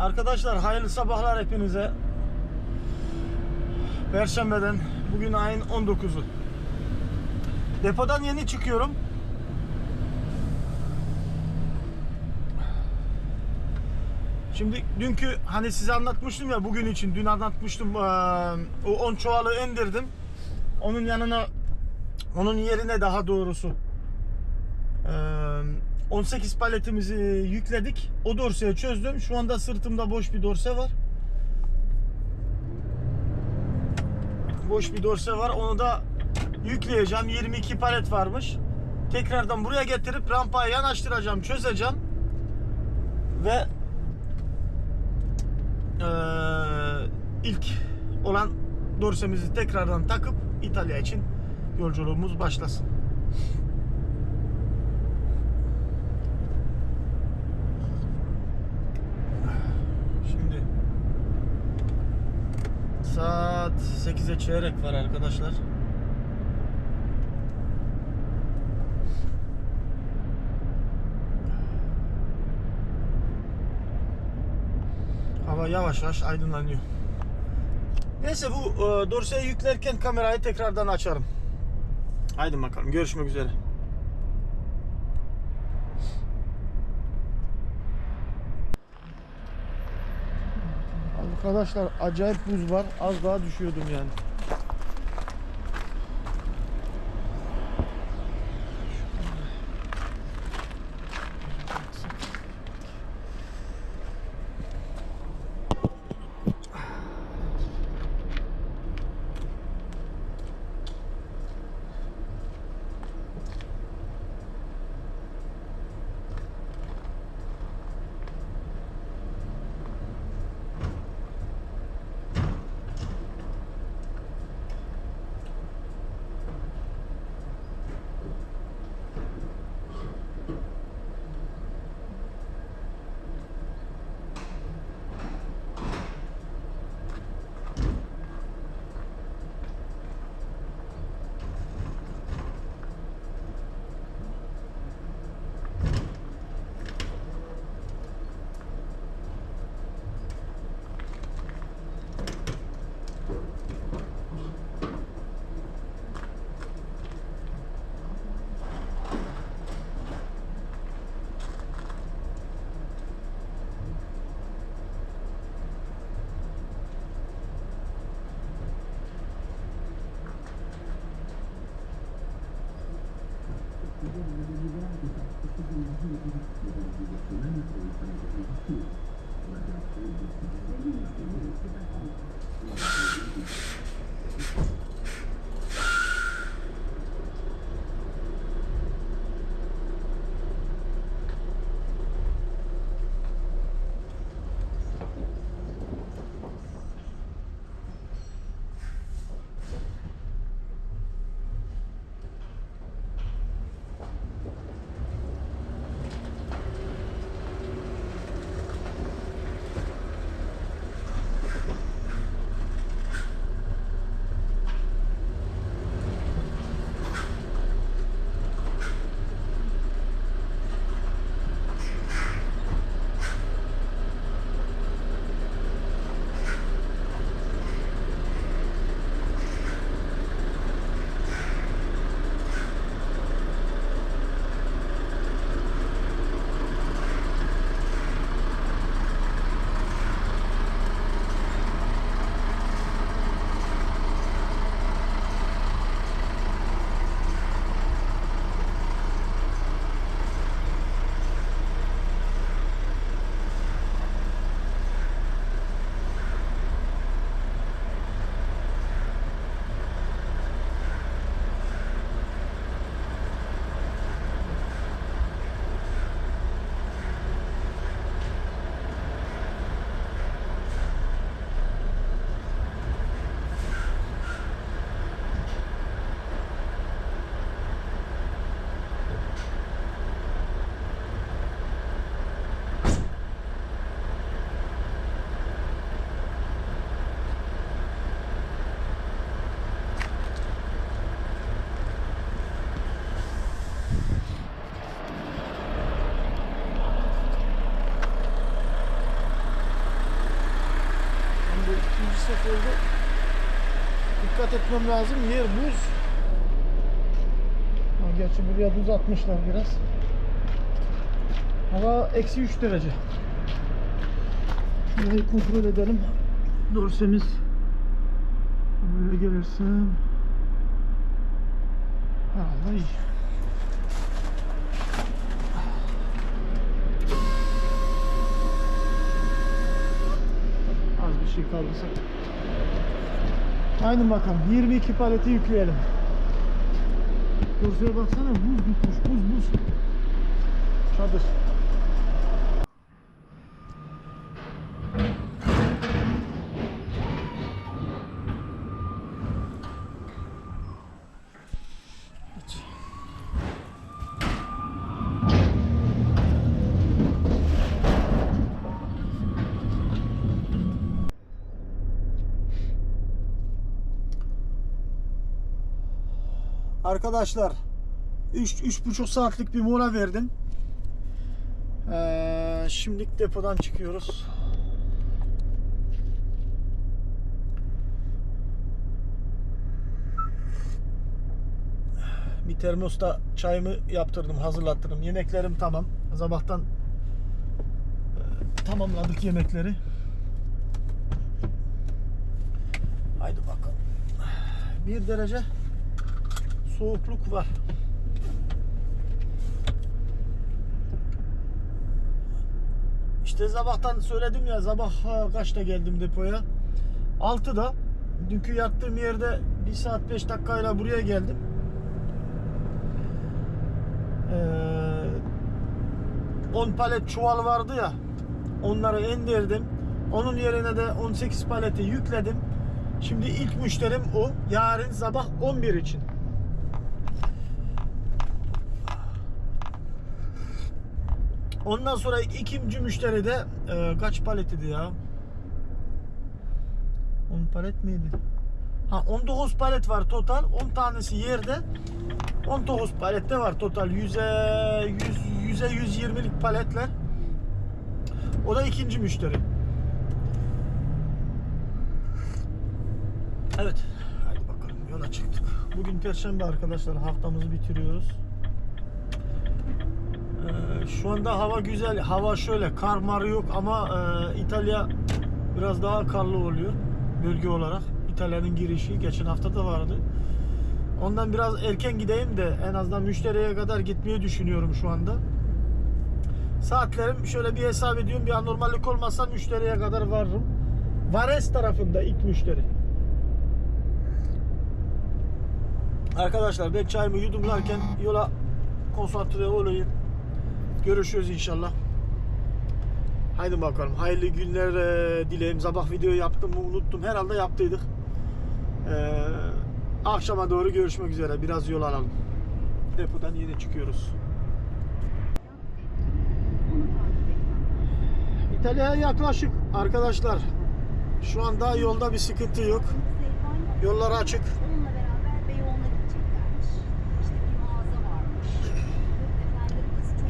Arkadaşlar hayırlı sabahlar hepinize. Perşembeden bugün ayın 19'u. Depodan yeni çıkıyorum. Şimdi dünkü hani size anlatmıştım ya bugün için dün anlatmıştım o 10 çuvalı indirdim. Onun yanına onun yerine daha doğrusu 18 paletimizi yükledik. O dorseyi çözdüm. Şu anda sırtımda boş bir dorse var. Boş bir dorse var. Onu da yükleyeceğim. 22 palet varmış. Tekrardan buraya getirip rampaya yanaştıracağım, çözeceğim. Ve eee, ilk olan dorsemizi tekrardan takıp İtalya için yolculuğumuz başlasın. Şimdi saat 8'e çeyrek var arkadaşlar. Hava yavaş yavaş aydınlanıyor. Neyse bu e, dorseyi yüklerken kamerayı tekrardan açarım. Haydi bakalım görüşmek üzere. Arkadaşlar acayip buz var. Az daha düşüyordum yani. Gracias. Dikkat etmem lazım. Yer buz. Ha, gerçi buraya buz atmışlar biraz. Hava eksi 3 derece. Şurayı kontrol edelim. Dorsemiz böyle gelirsem herhalde iyi. Az bir şey kaldıysa. Aynen bakalım. 22 paleti yükleyelim. Dorseye baksana buz tutmuş. Buz buz. Çadır. Arkadaşlar 3 3,5 saatlik bir mola verdim. Ee, şimdilik depodan çıkıyoruz. Bir termosta çayımı yaptırdım, hazırlattırdım. Yemeklerim tamam. Sabahtan e, tamamladık yemekleri. Haydi bakalım. Bir derece soğukluk var. İşte sabahtan söyledim ya sabah kaçta geldim depoya? 6'da. Dünkü yattığım yerde 1 saat 5 dakikayla buraya geldim. Ee, 10 palet çuval vardı ya. Onları indirdim. Onun yerine de 18 paleti yükledim. Şimdi ilk müşterim o. Yarın sabah 11 için. Ondan sonra ikinci müşteri de e, kaç palet idi ya? 10 palet miydi? Ha 19 palet var total. 10 tanesi yerde. 19 palet de var total. 100'e 100 100'e 120'lik paletler. O da ikinci müşteri. Evet. Hadi bakalım yola çıktık. Bugün perşembe arkadaşlar haftamızı bitiriyoruz. Şu anda hava güzel. Hava şöyle kar mar yok ama e, İtalya biraz daha karlı oluyor bölge olarak. İtalya'nın girişi geçen hafta da vardı. Ondan biraz erken gideyim de en azından müşteriye kadar gitmeyi düşünüyorum şu anda. Saatlerim şöyle bir hesap ediyorum. Bir anormallik olmazsa müşteriye kadar varırım. Vares tarafında ilk müşteri. Arkadaşlar ben çayımı yudumlarken yola konsantre olayım. Görüşürüz inşallah. Haydi bakalım. Hayırlı günler e, dileyim. Sabah video yaptım mı unuttum. Herhalde yaptıydık. Ee, akşama doğru görüşmek üzere. Biraz yol alalım. Depodan yine çıkıyoruz. İtalya'ya yaklaşık arkadaşlar. Şu anda yolda bir sıkıntı yok. Yollar açık.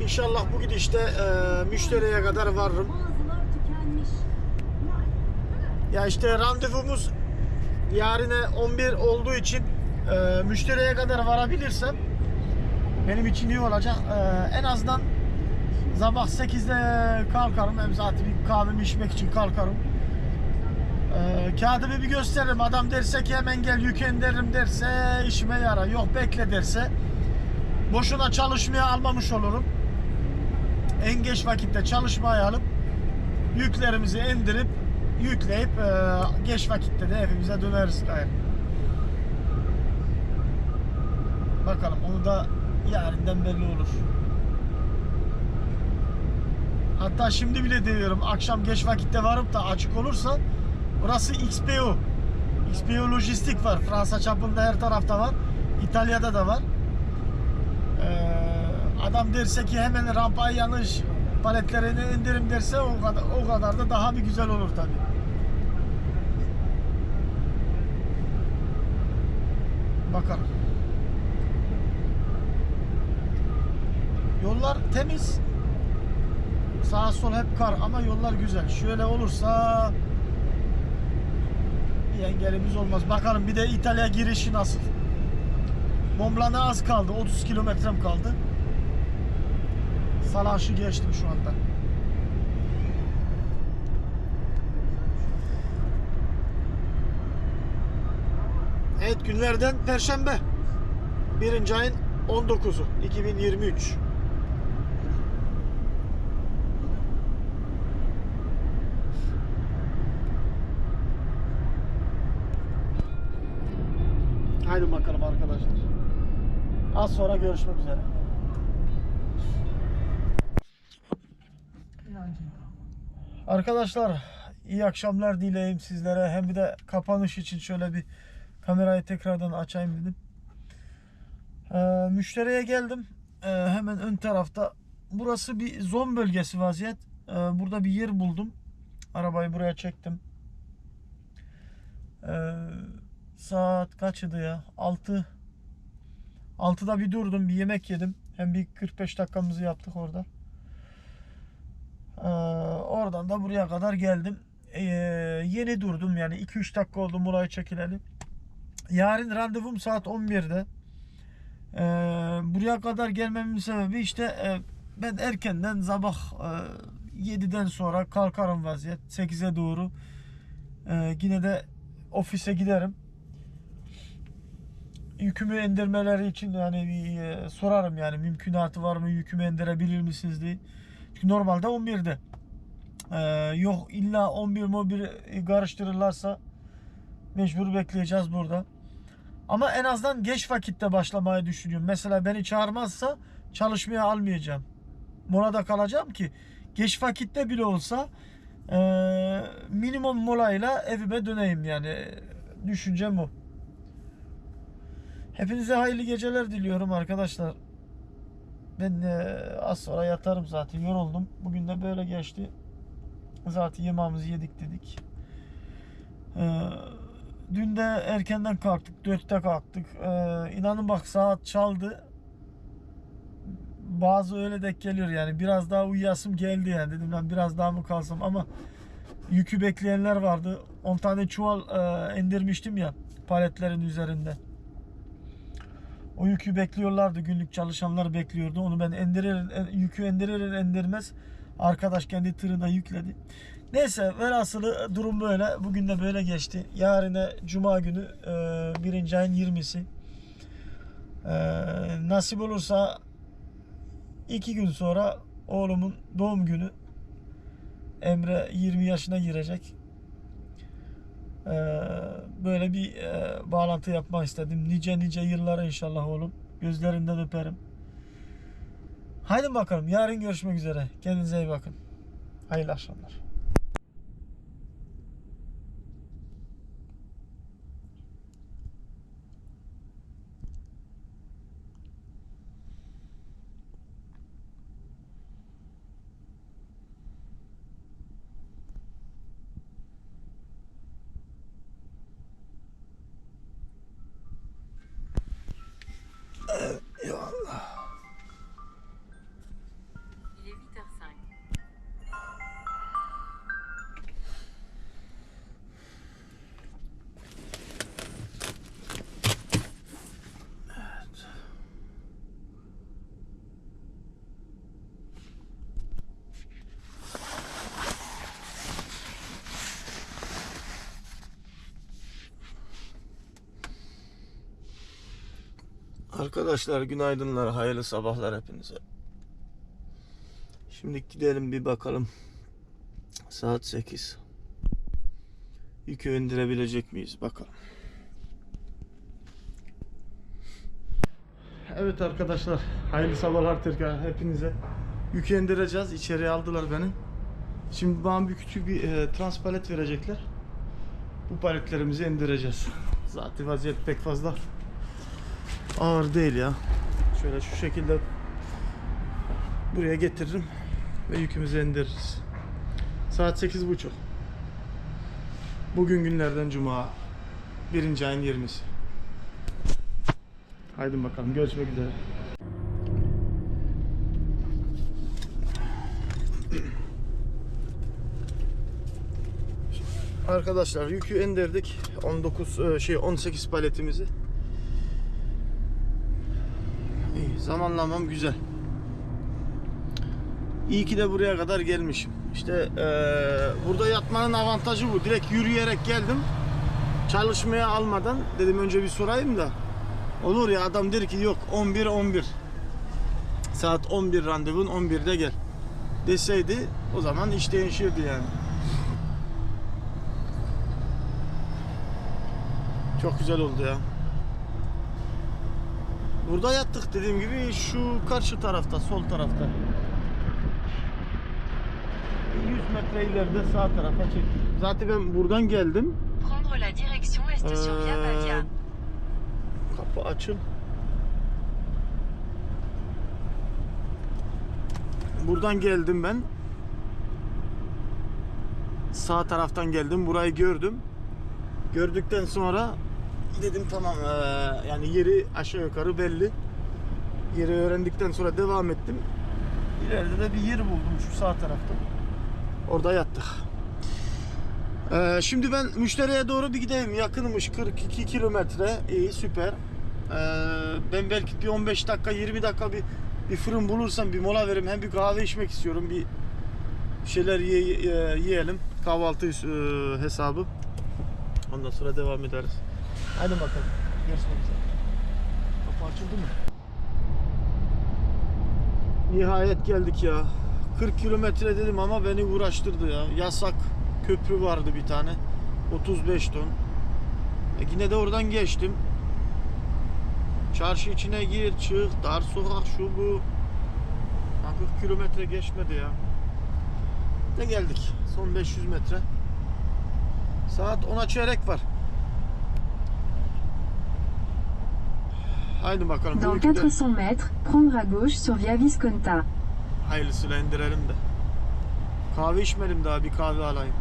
İnşallah bu gidişte e, müşteriye kadar varırım. Ya işte randevumuz yarine 11 olduğu için e, müşteriye kadar varabilirsem benim için iyi olacak. E, en azından sabah 8'de kalkarım. Hem zaten bir kahvemi içmek için kalkarım. E, kağıdımı bir gösteririm. Adam derse ki hemen gel yüklen derim derse işime yarar. Yok bekle derse boşuna çalışmaya almamış olurum. En geç vakitte çalışmaya alıp yüklerimizi indirip yükleyip e, geç vakitte de evimize döneriz gayrı. Bakalım onu da yarından belli olur. Hatta şimdi bile diyorum akşam geç vakitte varıp da açık olursa burası XPO. XPO lojistik var. Fransa çapında her tarafta var. İtalya'da da var. Adam derse ki hemen rampaya yanlış paletlerini indirim derse o kadar, o kadar da daha bir güzel olur tabi. Bakalım. Yollar temiz. Sağ sol hep kar ama yollar güzel. Şöyle olursa bir engelimiz olmaz. Bakalım bir de İtalya girişi nasıl? Mont az kaldı. 30 kilometrem kaldı. Salanş'ı geçtim şu anda. Evet günlerden Perşembe. Birinci ayın 19'u 2023. Haydi bakalım arkadaşlar. Az sonra görüşmek üzere. Arkadaşlar iyi akşamlar dileyim sizlere. Hem bir de kapanış için şöyle bir kamerayı tekrardan açayım dedim. Ee, müşteriye geldim. Ee, hemen ön tarafta. Burası bir zon bölgesi vaziyet. Ee, burada bir yer buldum. Arabayı buraya çektim. Ee, saat kaçıydı ya? 6 6'da bir durdum, bir yemek yedim. Hem bir 45 dakikamızı yaptık orada. Ee, oradan da buraya kadar geldim. Ee, yeni durdum yani 2-3 dakika oldu buraya çekileli. Yarın randevum saat 11'de. Ee, buraya kadar gelmemin sebebi işte e, ben erkenden sabah e, 7'den sonra kalkarım vaziyet 8'e doğru. Ee, yine de ofise giderim. Yükümü indirmeleri için yani bir e, sorarım yani mümkünatı var mı yükümü indirebilir misiniz diye. Normalde 11'de. Ee, yok illa 11 11 karıştırırlarsa mecbur bekleyeceğiz burada. Ama en azından geç vakitte başlamayı düşünüyorum. Mesela beni çağırmazsa çalışmaya almayacağım. Molada kalacağım ki geç vakitte bile olsa e, minimum molayla evime döneyim yani. Düşüncem o. Hepinize hayırlı geceler diliyorum arkadaşlar. Ben e, az sonra yatarım zaten yoruldum. Bugün de böyle geçti. Zaten yemeğimizi yedik dedik. Ee, dün de erkenden kalktık. Dörtte kalktık. Ee, inanın bak saat çaldı. Bazı öyle denk geliyor yani. Biraz daha uyuyasım geldi yani. Dedim ben biraz daha mı kalsam ama yükü bekleyenler vardı. 10 tane çuval e, indirmiştim ya paletlerin üzerinde. O yükü bekliyorlardı. Günlük çalışanlar bekliyordu. Onu ben indirir, yükü indirir indirmez arkadaş kendi tırına yükledi. Neyse velhasılı durum böyle. Bugün de böyle geçti. Yarına Cuma günü e, birinci ayın 20'si. E, nasip olursa iki gün sonra oğlumun doğum günü. Emre 20 yaşına girecek. E, böyle bir e, bağlantı yapmak istedim. Nice nice yıllara inşallah oğlum. Gözlerinden öperim. Haydi bakalım yarın görüşmek üzere. Kendinize iyi bakın. Hayırlı akşamlar. Arkadaşlar günaydınlar, hayırlı sabahlar hepinize. Şimdi gidelim bir bakalım. Saat 8. Yükü indirebilecek miyiz bakalım. Evet arkadaşlar, hayırlı sabahlar tekrar hepinize. Yükü indireceğiz, içeriye aldılar beni. Şimdi bana bir küçük bir e, transpalet verecekler. Bu paletlerimizi indireceğiz. Zaten vaziyet pek fazla ağır değil ya. Şöyle şu şekilde buraya getiririm ve yükümüzü indiririz. Saat 8.30. Bugün günlerden cuma. Birinci ayın 20'si. Haydi bakalım görüşmek üzere. Arkadaşlar yükü indirdik. 19 e, şey 18 paletimizi. İyi, zamanlamam güzel. İyi ki de buraya kadar gelmişim. İşte e, burada yatmanın avantajı bu. Direkt yürüyerek geldim. Çalışmaya almadan dedim önce bir sorayım da. Olur ya adam der ki yok 11 11. Saat 11 randevun 11'de gel. Deseydi o zaman iş değişirdi yani. Çok güzel oldu ya. Burada yattık dediğim gibi şu karşı tarafta, sol tarafta. 100 metre ileride sağ tarafa çektim. Zaten ben buradan geldim. Prendre la direction est sur Via Ee, Pavia. kapı açıl. Buradan geldim ben. Sağ taraftan geldim. Burayı gördüm. Gördükten sonra dedim tamam eee, yani yeri aşağı yukarı belli. Yeri öğrendikten sonra devam ettim. İleride de bir yer buldum şu sağ tarafta. Orada yattık. Ee, şimdi ben müşteriye doğru bir gideyim. Yakınmış 42 kilometre. İyi süper. Ee, ben belki bir 15 dakika 20 dakika bir bir fırın bulursam bir mola veririm. Hem bir kahve içmek istiyorum. Bir şeyler ye- ye- yiyelim. Kahvaltı e, hesabı. Ondan sonra devam ederiz. Hadi bakalım. Görüşmek üzere. Kapı açıldı mı? Nihayet geldik ya. 40 kilometre dedim ama beni uğraştırdı ya. Yasak köprü vardı bir tane. 35 ton. E yine de oradan geçtim. Çarşı içine gir, çık, dar sokak şu bu. Ya 40 kilometre geçmedi ya. Ne geldik? Son 500 metre. Saat 10'a çeyrek var. Haydi bakalım. Dans ülkede 400 mètres, prendre à gauche sur Via Visconta. Hayırlısıyla indirelim de. Kahve içmedim daha bir kahve alayım.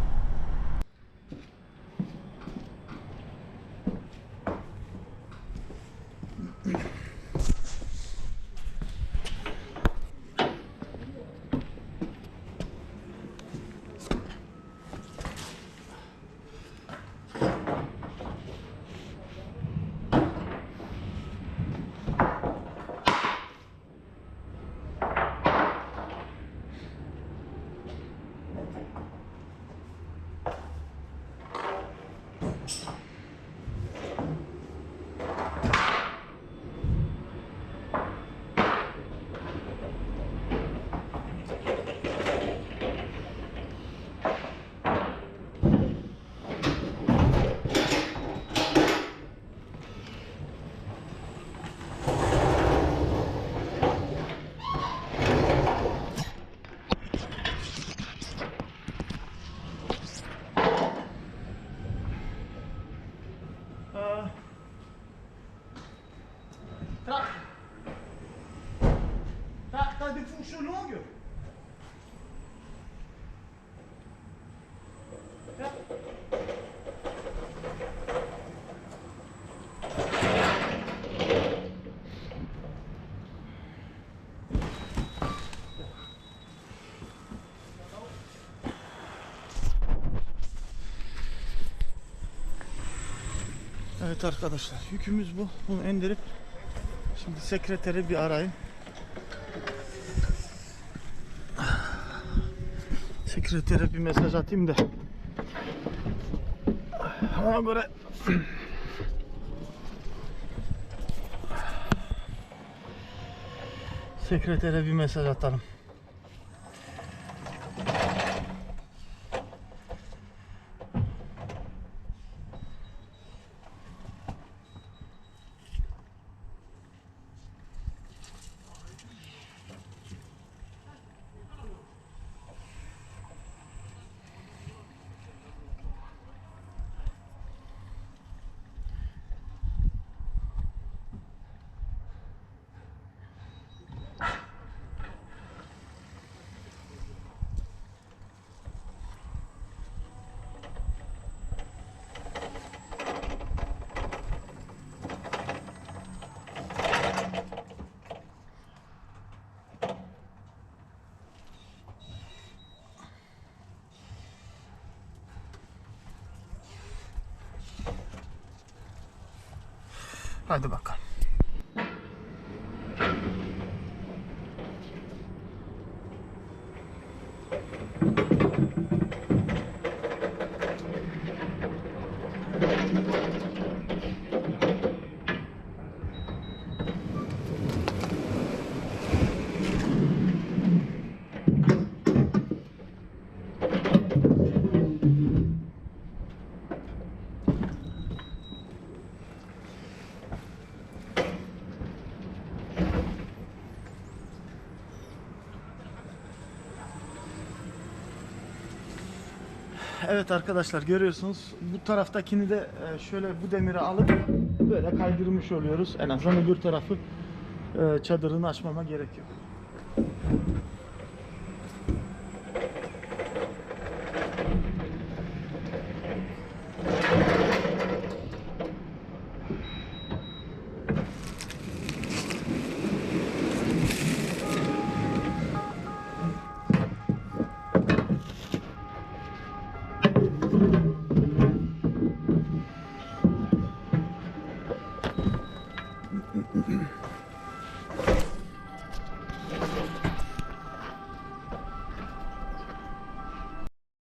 Evet arkadaşlar yükümüz bu. Bunu indirip şimdi sekreteri bir arayayım. Sekretere bir mesaj atayım da. Ona göre sekretere bir mesaj atalım. Hadi bakalım. Evet arkadaşlar görüyorsunuz bu taraftakini de e, şöyle bu demiri alıp böyle kaydırmış oluyoruz. En azından öbür tarafı e, çadırını açmama gerek yok.